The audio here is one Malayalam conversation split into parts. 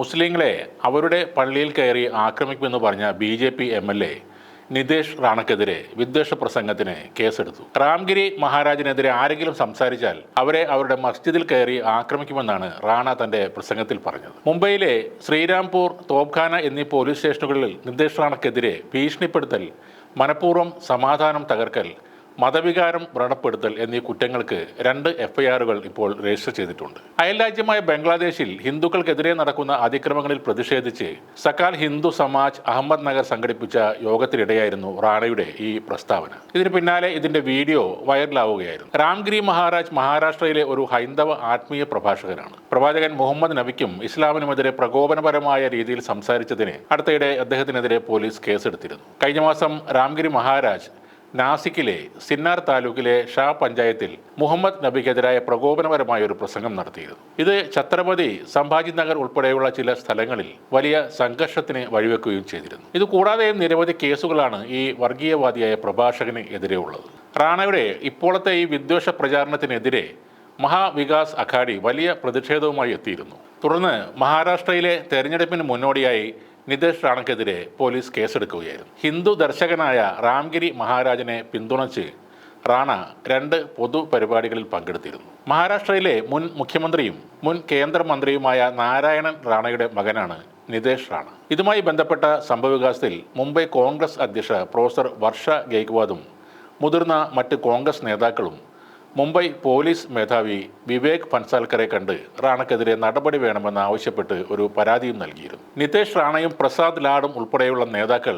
മുസ്ലിങ്ങളെ അവരുടെ പള്ളിയിൽ കയറി ആക്രമിക്കുമെന്ന് പറഞ്ഞ B J P M L A Nitesh റാണക്കെതിരെ വിദ്വേഷ പ്രസംഗത്തിന് കേസെടുത്തു. റാംഗിരി മഹാരാജിനെതിരെ ആരെങ്കിലും സംസാരിച്ചാൽ അവരെ അവരുടെ മസ്ജിദിൽ കയറി ആക്രമിക്കുമെന്നാണ് റാണ തന്റെ പ്രസംഗത്തിൽ പറഞ്ഞത്. മുംബൈയിലെ ശ്രീരാംപൂർ തോപ്ഖാന എന്നീ പോലീസ് സ്റ്റേഷനുകളിൽ നിതേഷ് റാണക്കെതിരെ ഭീഷണിപ്പെടുത്തൽ മനഃപൂർവം സമാധാനം തകർക്കൽ മതവികാരം വ്രണപ്പെടുത്തൽ എന്നീ കുറ്റങ്ങൾക്ക് രണ്ട് എഫ്ഐആറുകൾ ഇപ്പോൾ രജിസ്റ്റർ ചെയ്തിട്ടുണ്ട്. അയൽരാജ്യമായ ബംഗ്ലാദേശിൽ ഹിന്ദുക്കൾക്കെതിരെ നടക്കുന്ന അതിക്രമങ്ങളിൽ പ്രതിഷേധിച്ച് സക്കാൽ ഹിന്ദു സമാജ് അഹമ്മദ് നഗർ സംഘടിപ്പിച്ച യോഗത്തിനിടെയായിരുന്നു റാണയുടെ ഈ പ്രസ്താവന. ഇതിന് പിന്നാലെ ഇതിന്റെ വീഡിയോ വൈറലാവുകയായിരുന്നു. രാംഗിരി മഹാരാജ് മഹാരാഷ്ട്രയിലെ ഒരു ഹൈന്ദവ ആത്മീയ പ്രഭാഷകനാണ്. പ്രവാചകൻ മുഹമ്മദ് നബിക്കും ഇസ്ലാമിനുമെതിരെ പ്രകോപനപരമായ രീതിയിൽ സംസാരിച്ചതിന് അടുത്തിടെ അദ്ദേഹത്തിനെതിരെ പോലീസ് കേസെടുത്തിരുന്നു. കഴിഞ്ഞ മാസം രാംഗിരി മഹാരാജ് നാസിക്കിലെ സിന്നാർ താലൂക്കിലെ ഷാ പഞ്ചായത്തിൽ മുഹമ്മദ് നബിക്കെതിരായ പ്രകോപനപരമായ ഒരു പ്രസംഗം നടത്തിയിരുന്നു. ഇത് ഛത്രപതി സംഭാജി നഗർ ഉൾപ്പെടെയുള്ള ചില സ്ഥലങ്ങളിൽ വലിയ സംഘർഷത്തിന് വഴിവെക്കുകയും ചെയ്തിരുന്നു. ഇത് കൂടാതെയും നിരവധി കേസുകളാണ് ഈ വർഗീയവാദിയായ പ്രഭാഷകന് എതിരെ ഉള്ളത്. റാണയുടെ ഇപ്പോഴത്തെ ഈ വിദ്വേഷ പ്രചാരണത്തിനെതിരെ മഹാവികാസ് അഘാഡി വലിയ പ്രതിഷേധവുമായി എത്തിയിരുന്നു. തുടർന്ന് മഹാരാഷ്ട്രയിലെ തെരഞ്ഞെടുപ്പിന് മുന്നോടിയായി നിതേഷ് റാണക്കെതിരെ പോലീസ് കേസെടുക്കുകയായിരുന്നു. ഹിന്ദു ദർശകനായ റാംഗിരി മഹാരാജനെ പിന്തുണച്ച് റാണ രണ്ട് പൊതുപരിപാടികളിൽ പങ്കെടുത്തിരുന്നു. മഹാരാഷ്ട്രയിലെ മുൻ മുഖ്യമന്ത്രിയും മുൻ കേന്ദ്രമന്ത്രിയുമായ നാരായണൻ റാണയുടെ മകനാണ് നിതേഷ് റാണ. ഇതുമായി ബന്ധപ്പെട്ട സംഭവവികാസത്തിൽ മുംബൈ കോൺഗ്രസ് അധ്യക്ഷ പ്രൊഫസർ വർഷ ഗെയ്ക്വാദും മുതിർന്ന മറ്റ് കോൺഗ്രസ് നേതാക്കളും മുംബൈ പോലീസ് മേധാവി വിവേക് പൻസാൽക്കറെ കണ്ട് റാണക്കെതിരെ നടപടി വേണമെന്ന് ആവശ്യപ്പെട്ട് ഒരു പരാതിയും നൽകിയിരുന്നു. നിതേഷ് റാണയും പ്രസാദ് ലാഡും ഉൾപ്പെടെയുള്ള നേതാക്കൾ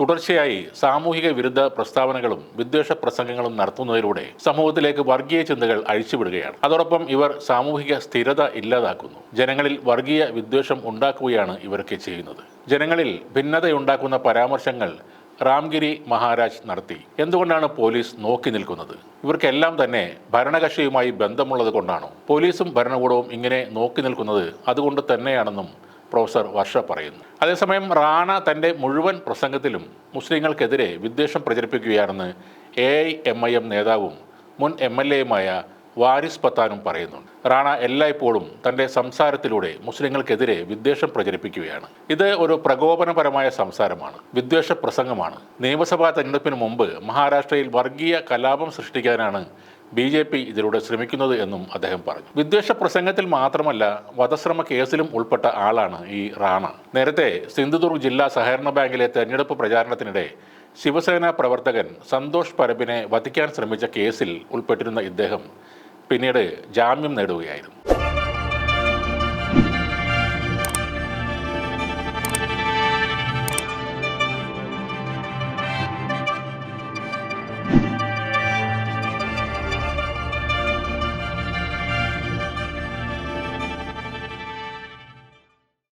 തുടർച്ചയായി സാമൂഹിക വിരുദ്ധ പ്രസ്താവനകളും വിദ്വേഷ പ്രസംഗങ്ങളും നടത്തുന്നതിലൂടെ സമൂഹത്തിലേക്ക് വർഗീയ ചിന്തകൾ അഴിച്ചുവിടുകയാണ്. അതോടൊപ്പം ഇവർ സാമൂഹിക സ്ഥിരത ഇല്ലാതാക്കുന്നു. ജനങ്ങളിൽ വർഗീയ വിദ്വേഷം ഉണ്ടാക്കുകയാണ് ഇവരൊക്കെ ചെയ്യുന്നത്. ജനങ്ങളിൽ ഭിന്നതയുണ്ടാക്കുന്ന പരാമർശങ്ങൾ റാംഗിരി മഹാരാജ് നടത്തി. എന്തുകൊണ്ടാണ് പോലീസ് നോക്കി നിൽക്കുന്നത്? ഇവർക്കെല്ലാം തന്നെ ഭരണകക്ഷിയുമായി ബന്ധമുള്ളത് കൊണ്ടാണോ? പോലീസും ഭരണകൂടവും ഇങ്ങനെ നോക്കി നിൽക്കുന്നത് അതുകൊണ്ട് തന്നെയാണെന്നും പ്രൊഫസർ വർഷ പറയുന്നു. അതേസമയം റാണ തന്റെ മുഴുവൻ പ്രസംഗത്തിലും മുസ്ലിങ്ങൾക്കെതിരെ വിദ്വേഷം പ്രചരിപ്പിക്കുകയാണെന്ന് A I M I M നേതാവും മുൻ എം എൽ എയുമായ വാരിസ് പത്താനും പറയുന്നുണ്ട്. റാണ എല്ലായ്പ്പോഴും തന്റെ സംസാരത്തിലൂടെ മുസ്ലിങ്ങൾക്കെതിരെ വിദ്വേഷം പ്രചരിപ്പിക്കുകയാണ്. ഇത് ഒരു പ്രകോപനപരമായ സംസാരമാണ് വിദ്വേഷ പ്രസംഗമാണ്. നിയമസഭാ തെരഞ്ഞെടുപ്പിന് മുമ്പ് മഹാരാഷ്ട്രയിൽ വർഗീയ കലാപം സൃഷ്ടിക്കാനാണ് ബി ജെ പി ഇതിലൂടെ ശ്രമിക്കുന്നത് എന്നും അദ്ദേഹം പറഞ്ഞു. വിദ്വേഷ പ്രസംഗത്തിൽ മാത്രമല്ല വധശ്രമ കേസിലും ഉൾപ്പെട്ട ആളാണ് ഈ റാണ. നേരത്തെ സിന്ധുദുർഗ് ജില്ലാ സഹകരണ ബാങ്കിലെ തെരഞ്ഞെടുപ്പ് പ്രചാരണത്തിനിടെ ശിവസേന പ്രവർത്തകൻ സന്തോഷ് പരബിനെ വധിക്കാൻ ശ്രമിച്ച കേസിൽ ഉൾപ്പെട്ടിരുന്ന ഇദ്ദേഹം പിന്നീട് ജാമ്യം നേടുകയായിരുന്നു.